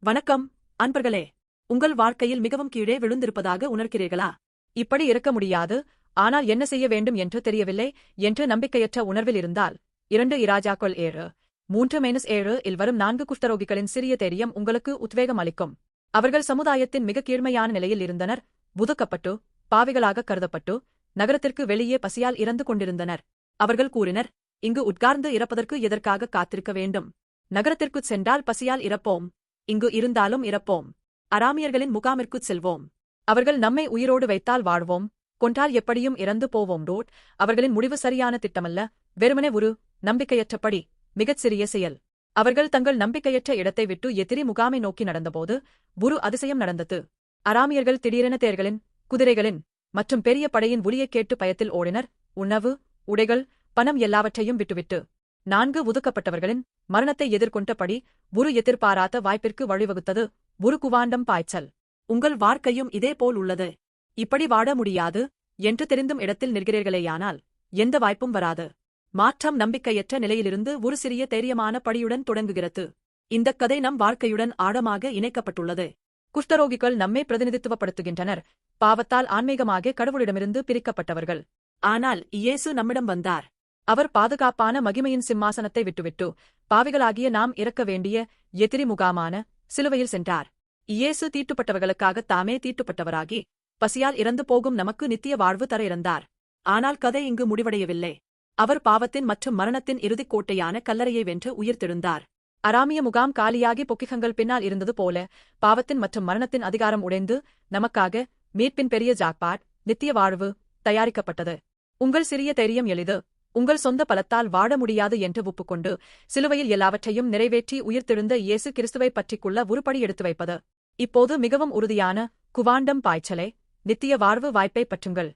வணக்கம் அன்பர்களே. உங்கள் வாழ்க்கையில் மிகவும் கீழே விழுந்திருப்பதாக உணர்கிறீர்களா? இப்படி இருக்க முடியாது. ஆனால் என்ன செய்ய வேண்டும் என்று தெரியவில்லை என்று நம்பிக்கையற்ற உணர்வில் இருந்தால். இரண்டு இராஜாக்கள் ஏழு. மூன்று மைனஸ் ஏழு இல் வரும் நான்கு குஷ்டரோகிகளின் சிறிய தைரியம் உங்களுக்கு உத்வேகம் அளிக்கும். அவர்கள் சமுதாயத்தின் மிக கீழ்மையான நிலையில் இருந்தனர். புதுக்கப்பட்டு பாவிகளாக கருதப்பட்டு நகரத்திற்கு வெளியே பசியால் இறந்து கொண்டிருந்தனர். அவர்கள் கூறினர் இங்கு உட்கார்ந்து இறப்பதற்கு எதற்காக காத்திருக்க வேண்டும்? நகரத்திற்குச் சென்றால் பசியால் இறப்போம். இங்கு இருந்தாலும் இறப்போம். அராமியர்களின் முகாமிற்குச் செல்வோம். அவர்கள் நம்மை உயிரோடு வைத்தால் வாழ்வோம். கொன்றால் எப்படியும் இறந்து போவோம் ரோட் அவர்களின் முடிவு சரியான திட்டமல்ல. வெறுமனே ஒரு நம்பிக்கையற்றபடி. மிகச் சிறிய செயல். அவர்கள் தங்கள் நம்பிக்கையற்ற இடத்தை விட்டு எதிரி முகாமை நோக்கி நடந்தபோது குரு அதிசயம் நடந்தது. அராமியர்கள் திடீரென தேர்களின் குதிரைகளின் மற்றும் பெரிய படையின் ஒலியைக் கேட்டு பயத்தில் ஓடினர். உணவு உடைகள் பணம் எல்லாவற்றையும் விட்டுவிட்டு. நான்கு ஒதுக்கப்பட்டவர்களின் மரணத்தை எதிர்கொண்டபடி ஒரு எதிர்பாராத வாய்ப்பிற்கு வழிவகுத்தது ஒரு குவாண்டம் பாய்ச்சல். உங்கள் வாழ்க்கையும் இதேபோல் உள்ளது. இப்படி வாட முடியாது என்று தெரிந்தும் இடத்தில் நிற்கிறீர்களேயானால் எந்த வாய்ப்பும் வராது. மாற்றம் நம்பிக்கையற்ற நிலையிலிருந்து ஒரு சிறிய தைரியமான படியுடன் தொடங்குகிறது. இந்தக் கதை நம் வாழ்க்கையுடன் ஆழமாக இணைக்கப்பட்டுள்ளது. குஷ்டரோகிகள் நம்மை பிரதிநிதித்துவப்படுத்துகின்றனர். பாவத்தால் ஆன்மீகமாக கடவுளிடமிருந்து பிரிக்கப்பட்டவர்கள். ஆனால் இயேசு நம்மிடம் வந்தார். அவர் பாதுகாப்பான மகிமையின் சிம்மாசனத்தை விட்டுவிட்டு பாவிகளாகிய நாம் இறக்க வேண்டிய எதிரி முகாமான சிலுவையில் சென்றார். இயேசு தீட்டுப்பட்டவர்களுக்காக தாமே தீட்டுப்பட்டவராகி பசியால் இறந்து போகும் நமக்கு நித்திய வாழ்வு தர இறந்தார். ஆனால் கதை இங்கு முடிவடையவில்லை. அவர் பாவத்தின் மற்றும் மரணத்தின் இறுதிக் கோட்டையான கல்லறையை வென்று உயிர்த்தெழுந்தார் அராமிய முகாம் காலியாகி பொக்கிகங்கள் பின்னால் இருந்தது போல பாவத்தின் மற்றும் மரணத்தின் அதிகாரம் உடைந்து நமக்காக மீட்பின் பெரிய ஜாக்பாட் நித்திய வாழ்வு தயாரிக்கப்பட்டது. உங்கள் சிறிய தைரியம் எளிது. உங்கள் சொந்த பலத்தால் வாழ முடியாது என்று ஒப்புக்கொண்டு சிலுவையில் எல்லாவற்றையும் நிறைவேற்றி உயிர்த்தெழுந்த இயேசு கிறிஸ்துவை பற்றிக்குள்ள உருப்படி எடுத்து வைப்பது. இப்போது மிகவும் உறுதியான குவாண்டம் பாய்ச்சலை. நித்திய வாழ்வு வாய்ப்பை பற்றுங்கள்.